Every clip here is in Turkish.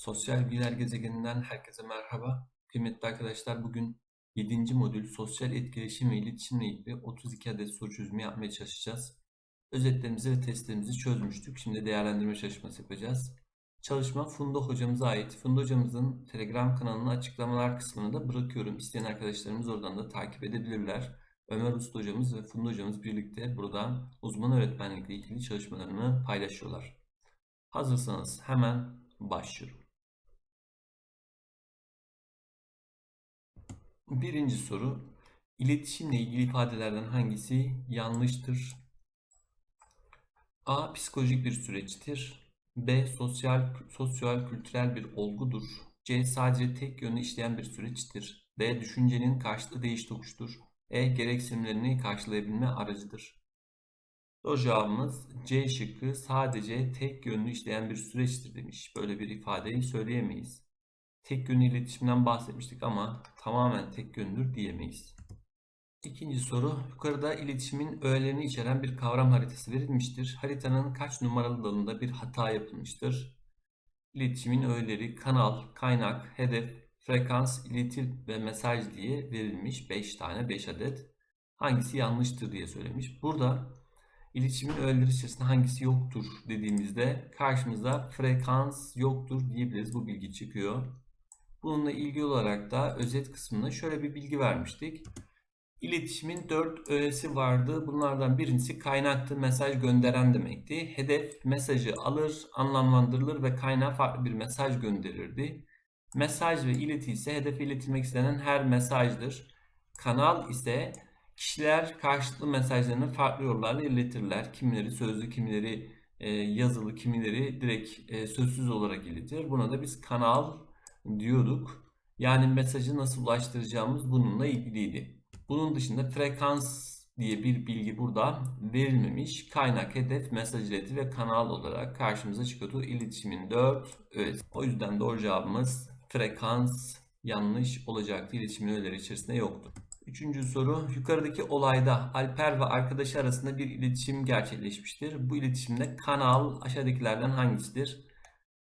Sosyal bilgiler gezegeninden herkese merhaba. Kıymetli arkadaşlar bugün 7. modül sosyal etkileşim ve iletişimle ilgili 32 adet soru çözümü yapmaya çalışacağız. Özetlerimizi ve testlerimizi çözmüştük. Şimdi değerlendirme çalışması yapacağız. Çalışma Funda hocamıza ait. Funda hocamızın Telegram kanalının açıklamalar kısmına da bırakıyorum. İsteyen arkadaşlarımız oradan da takip edebilirler. Ömer Usta hocamız ve Funda hocamız birlikte burada uzman öğretmenlikle ilgili çalışmalarını paylaşıyorlar. Hazırsanız hemen başlıyorum. Birinci soru. İletişimle ilgili ifadelerden hangisi yanlıştır? A. Psikolojik bir süreçtir. B. Sosyal, sosyal kültürel bir olgudur. C. Sadece tek yönlü işleyen bir süreçtir. D. Düşüncenin karşılığı değiş tokuştur. E. Gereksinimlerini karşılayabilme aracıdır. Doğru cevabımız C şıkkı sadece tek yönlü işleyen bir süreçtir demiş. Böyle bir ifadeyi söyleyemeyiz. Tek yönlü iletişimden bahsetmiştik ama tamamen tek yönlüdür diyemeyiz. İkinci soru. Yukarıda iletişimin öğelerini içeren bir kavram haritası verilmiştir. Haritanın kaç numaralı dalında bir hata yapılmıştır? İletişimin öğeleri kanal, kaynak, hedef, frekans, iletim ve mesaj diye verilmiş 5 tane 5 adet. Hangisi yanlıştır diye söylemiş. Burada iletişimin öğeleri içerisinde hangisi yoktur dediğimizde karşımıza frekans yoktur diyebiliriz. Bu bilgi çıkıyor. Bununla ilgili olarak da özet kısmında şöyle bir bilgi vermiştik. İletişimin 4 öğesi vardı. Bunlardan birincisi kaynaktı, mesaj gönderen demekti. Hedef mesajı alır, anlamlandırılır ve kaynağa farklı bir mesaj gönderirdi. Mesaj ve ileti ise hedefe iletilmek istenen her mesajdır. Kanal ise kişiler karşılıklı mesajlarını farklı yollarla iletirler. Kimileri sözlü, kimileri e, yazılı, kimileri direkt e, sözsüz olarak iletir. Buna da biz kanal diyorduk. Yani mesajı nasıl ulaştıracağımız bununla ilgiliydi. Bunun dışında frekans diye bir bilgi burada verilmemiş. Kaynak, hedef, mesaj ileti ve kanal olarak karşımıza çıkıyordu. İletişimin 4 öğesi. O yüzden doğru cevabımız frekans yanlış olacaktı. İletişimin öğeleri içerisinde yoktu. Üçüncü soru. Yukarıdaki olayda Alper ve arkadaşı arasında bir iletişim gerçekleşmiştir. Bu iletişimde kanal aşağıdakilerden hangisidir?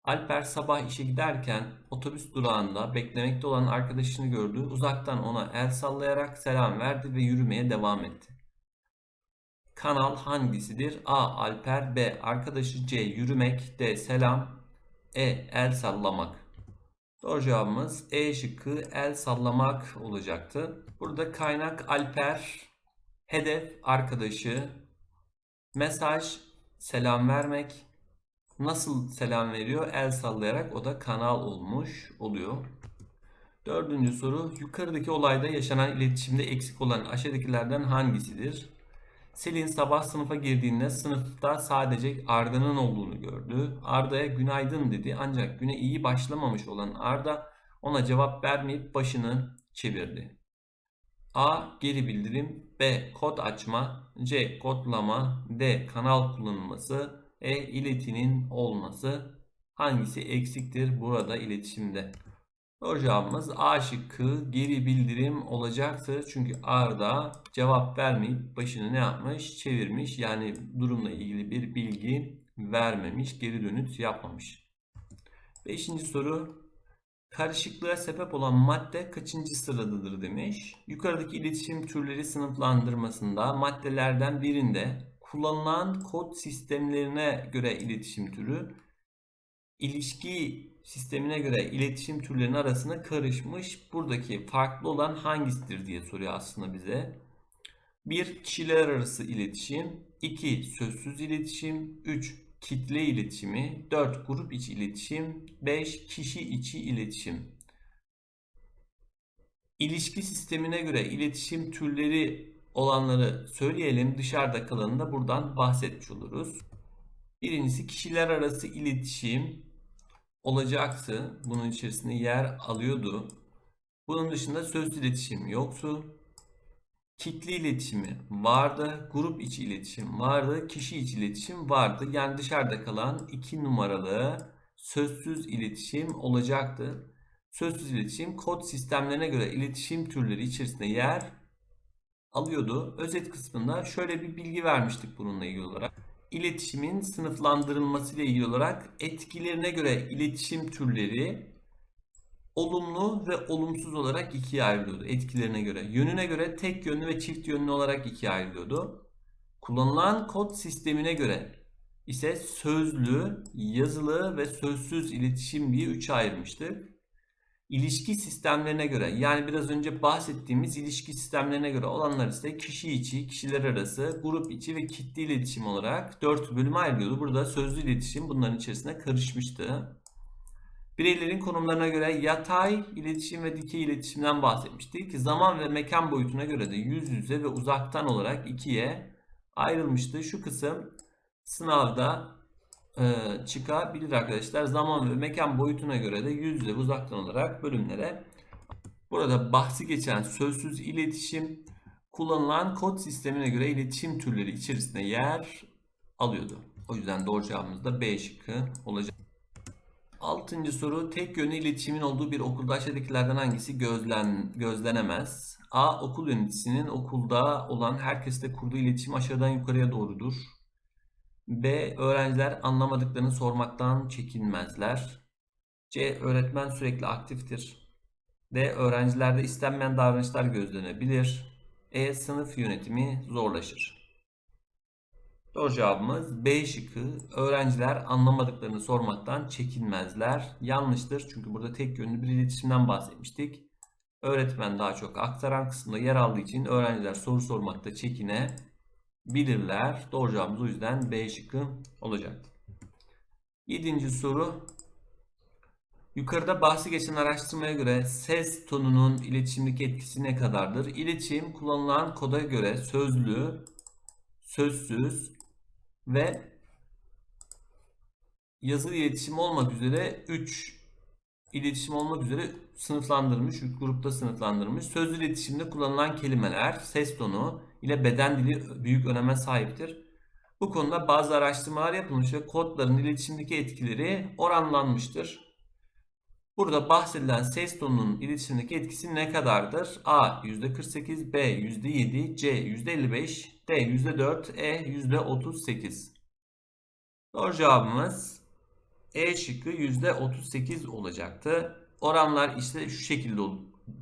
Alper sabah işe giderken otobüs durağında beklemekte olan arkadaşını gördü. Uzaktan ona el sallayarak selam verdi ve yürümeye devam etti. Kanal hangisidir? A. Alper B. Arkadaşı C. Yürümek D. Selam E. El sallamak Doğru cevabımız E şıkkı el sallamak olacaktı. Burada kaynak Alper, hedef arkadaşı, mesaj selam vermek, Nasıl selam veriyor? El sallayarak o da kanal olmuş oluyor. Dördüncü soru. Yukarıdaki olayda yaşanan iletişimde eksik olan aşağıdakilerden hangisidir? Selin sabah sınıfa girdiğinde sınıfta sadece Arda'nın olduğunu gördü. Arda'ya günaydın dedi ancak güne iyi başlamamış olan Arda ona cevap vermeyip başını çevirdi. A. Geri bildirim B. Kod açma C. Kodlama D. Kanal kullanılması e iletinin olması hangisi eksiktir burada iletişimde? Cevabımız A şıkkı geri bildirim olacaktır. Çünkü Arda cevap vermeyip başını ne yapmış? Çevirmiş. Yani durumla ilgili bir bilgi vermemiş. Geri dönüt yapmamış. Beşinci soru. Karışıklığa sebep olan madde kaçıncı sıradadır demiş. Yukarıdaki iletişim türleri sınıflandırmasında maddelerden birinde kullanılan kod sistemlerine göre iletişim türü, ilişki sistemine göre iletişim türlerinin arasında karışmış. Buradaki farklı olan hangisidir diye soruyor aslında bize. 1. Kişiler arası iletişim 2. Sözsüz iletişim 3. Kitle iletişimi 4. Grup içi iletişim 5. Kişi içi iletişim İlişki sistemine göre iletişim türleri olanları söyleyelim. Dışarıda kalanını da buradan bahsetmiş oluruz. Birincisi kişiler arası iletişim olacaktı. Bunun içerisinde yer alıyordu. Bunun dışında söz iletişim yoktu. Kitle iletişimi vardı. Grup içi iletişim vardı. Kişi içi iletişim vardı. Yani dışarıda kalan iki numaralı sözsüz iletişim olacaktı. Sözsüz iletişim kod sistemlerine göre iletişim türleri içerisinde yer alıyordu. Özet kısmında şöyle bir bilgi vermiştik bununla ilgili olarak. iletişimin sınıflandırılması ile ilgili olarak etkilerine göre iletişim türleri olumlu ve olumsuz olarak ikiye ayrılıyordu etkilerine göre. Yönüne göre tek yönlü ve çift yönlü olarak ikiye ayrılıyordu. Kullanılan kod sistemine göre ise sözlü, yazılı ve sözsüz iletişim diye üçe ayırmıştık. İlişki sistemlerine göre yani biraz önce bahsettiğimiz ilişki sistemlerine göre olanlar ise kişi içi, kişiler arası, grup içi ve kitle iletişim olarak dört bölüme ayrılıyordu. Burada sözlü iletişim bunların içerisine karışmıştı. Bireylerin konumlarına göre yatay iletişim ve dikey iletişimden bahsetmiştik. Zaman ve mekan boyutuna göre de yüz yüze ve uzaktan olarak ikiye ayrılmıştı. Şu kısım sınavda e, çıkabilir arkadaşlar. Zaman ve mekan boyutuna göre de yüz yüze ve uzaktan olarak bölümlere. Burada bahsi geçen sözsüz iletişim kullanılan kod sistemine göre iletişim türleri içerisinde yer alıyordu. O yüzden doğru cevabımız da B şıkkı olacak. Altıncı soru tek yönlü iletişimin olduğu bir okulda aşağıdakilerden hangisi gözlen, gözlenemez? A. Okul yöneticisinin okulda olan herkesle kurduğu iletişim aşağıdan yukarıya doğrudur. B. Öğrenciler anlamadıklarını sormaktan çekinmezler. C. Öğretmen sürekli aktiftir. D. Öğrencilerde istenmeyen davranışlar gözlenebilir. E. Sınıf yönetimi zorlaşır. Doğru cevabımız B şıkkı. Öğrenciler anlamadıklarını sormaktan çekinmezler. Yanlıştır çünkü burada tek yönlü bir iletişimden bahsetmiştik. Öğretmen daha çok aktaran kısımda yer aldığı için öğrenciler soru sormakta çekinebilirler. Doğru cevabımız o yüzden B şıkkı olacak. Yedinci soru. Yukarıda bahsi geçen araştırmaya göre ses tonunun iletişimdeki etkisi ne kadardır? İletişim kullanılan koda göre sözlü, sözsüz ve yazılı iletişim olmak üzere 3 iletişim olmak üzere sınıflandırılmış, 3 grupta sınıflandırılmış. Sözlü iletişimde kullanılan kelimeler, ses tonu ile beden dili büyük öneme sahiptir. Bu konuda bazı araştırmalar yapılmış ve kodların iletişimdeki etkileri oranlanmıştır. Burada bahsedilen ses tonunun iletişimdeki etkisi ne kadardır? A %48, B %7, C %55, D %4, E %38. Doğru cevabımız E şıkkı %38 olacaktı. Oranlar işte şu şekilde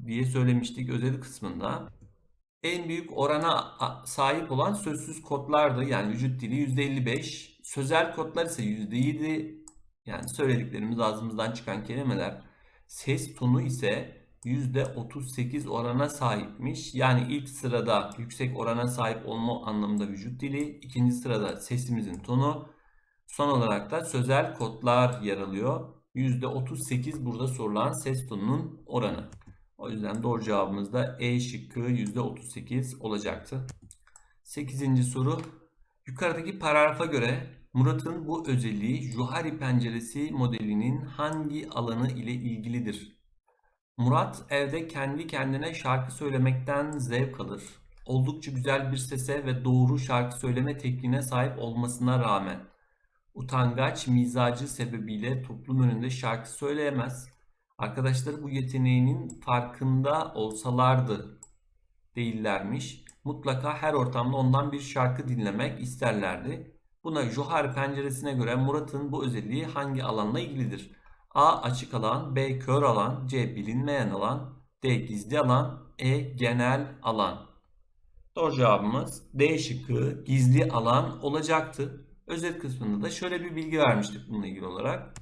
diye söylemiştik özet kısmında. En büyük orana sahip olan sözsüz kodlardı. Yani vücut dili %55. Sözel kodlar ise %7. Yani söylediklerimiz ağzımızdan çıkan kelimeler. Ses tonu ise %38 orana sahipmiş. Yani ilk sırada yüksek orana sahip olma anlamında vücut dili, ikinci sırada sesimizin tonu, son olarak da sözel kodlar yer alıyor. %38 burada sorulan ses tonunun oranı. O yüzden doğru cevabımız da E şıkkı %38 olacaktı. 8. soru. Yukarıdaki paragrafa göre Murat'ın bu özelliği Juhari penceresi modelinin hangi alanı ile ilgilidir? Murat evde kendi kendine şarkı söylemekten zevk alır. Oldukça güzel bir sese ve doğru şarkı söyleme tekniğine sahip olmasına rağmen utangaç mizacı sebebiyle toplum önünde şarkı söyleyemez. Arkadaşları bu yeteneğinin farkında olsalardı değillermiş. Mutlaka her ortamda ondan bir şarkı dinlemek isterlerdi. Buna Johar penceresine göre Murat'ın bu özelliği hangi alanla ilgilidir? A. Açık alan B. Kör alan C. Bilinmeyen alan D. Gizli alan E. Genel alan Doğru cevabımız D şıkkı gizli alan olacaktı. Özet kısmında da şöyle bir bilgi vermiştik bununla ilgili olarak.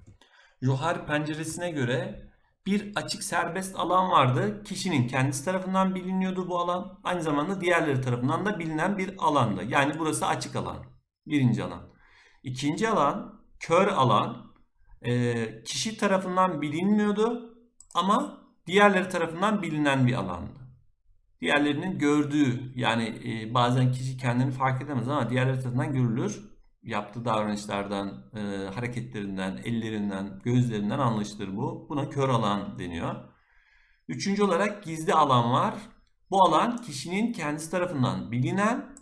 Johar penceresine göre bir açık serbest alan vardı. Kişinin kendisi tarafından biliniyordu bu alan. Aynı zamanda diğerleri tarafından da bilinen bir alanda. Yani burası açık alan. Birinci alan. İkinci alan kör alan. E, kişi tarafından bilinmiyordu ama diğerleri tarafından bilinen bir alandı. Diğerlerinin gördüğü yani e, bazen kişi kendini fark edemez ama diğerleri tarafından görülür. Yaptığı davranışlardan, e, hareketlerinden, ellerinden, gözlerinden anlaşılır bu. Buna kör alan deniyor. Üçüncü olarak gizli alan var. Bu alan kişinin kendisi tarafından bilinen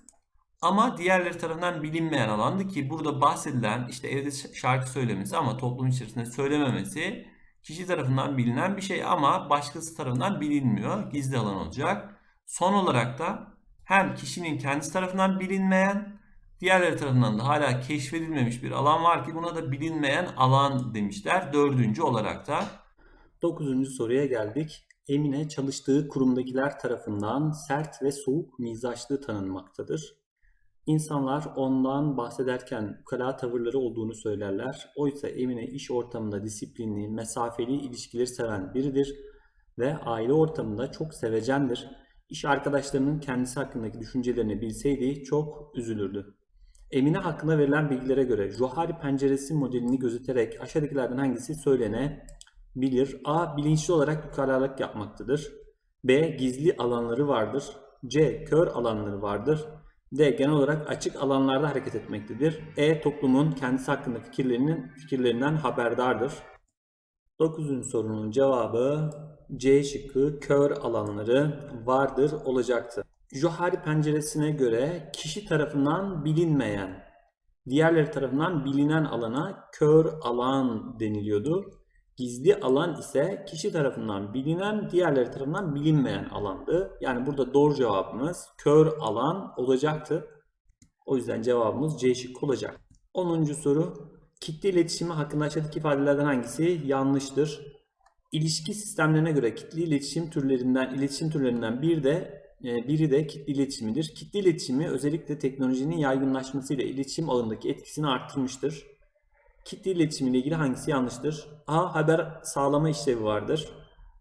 ama diğerleri tarafından bilinmeyen alandı ki burada bahsedilen işte evde şarkı söylemesi ama toplum içerisinde söylememesi kişi tarafından bilinen bir şey ama başkası tarafından bilinmiyor. Gizli alan olacak. Son olarak da hem kişinin kendisi tarafından bilinmeyen Diğerleri tarafından da hala keşfedilmemiş bir alan var ki buna da bilinmeyen alan demişler. Dördüncü olarak da Dokuzuncu soruya geldik. Emine çalıştığı kurumdakiler tarafından sert ve soğuk mizaçlı tanınmaktadır. İnsanlar ondan bahsederken ukala tavırları olduğunu söylerler. Oysa Emine iş ortamında disiplinli, mesafeli ilişkileri seven biridir ve aile ortamında çok sevecendir. İş arkadaşlarının kendisi hakkındaki düşüncelerini bilseydi çok üzülürdü. Emine hakkında verilen bilgilere göre Johari penceresi modelini gözeterek aşağıdakilerden hangisi söylenebilir? A. Bilinçli olarak ukalalık yapmaktadır. B. Gizli alanları vardır. C. Kör alanları vardır. D. Genel olarak açık alanlarda hareket etmektedir. E. Toplumun kendisi hakkında fikirlerinin fikirlerinden haberdardır. 9. sorunun cevabı C şıkkı kör alanları vardır olacaktı. Johari penceresine göre kişi tarafından bilinmeyen, diğerleri tarafından bilinen alana kör alan deniliyordu. Gizli alan ise kişi tarafından bilinen, diğerleri tarafından bilinmeyen alandı. Yani burada doğru cevabımız kör alan olacaktı. O yüzden cevabımız C şıkkı olacak. 10. soru. Kitle iletişimi hakkında aşağıdaki ifadelerden hangisi yanlıştır? İlişki sistemlerine göre kitle iletişim türlerinden iletişim türlerinden bir de biri de kitle iletişimidir. Kitle iletişimi özellikle teknolojinin yaygınlaşmasıyla iletişim ağındaki etkisini arttırmıştır. Kitle iletişimi ile ilgili hangisi yanlıştır? A. Haber sağlama işlevi vardır.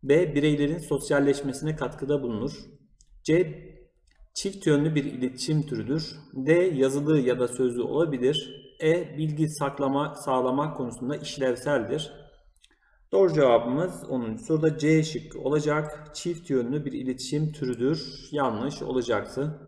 B. Bireylerin sosyalleşmesine katkıda bulunur. C. Çift yönlü bir iletişim türüdür. D. Yazılı ya da sözlü olabilir. E. Bilgi saklama, sağlamak konusunda işlevseldir. Doğru cevabımız 10. soruda C şıkkı olacak. Çift yönlü bir iletişim türüdür. Yanlış olacaktı.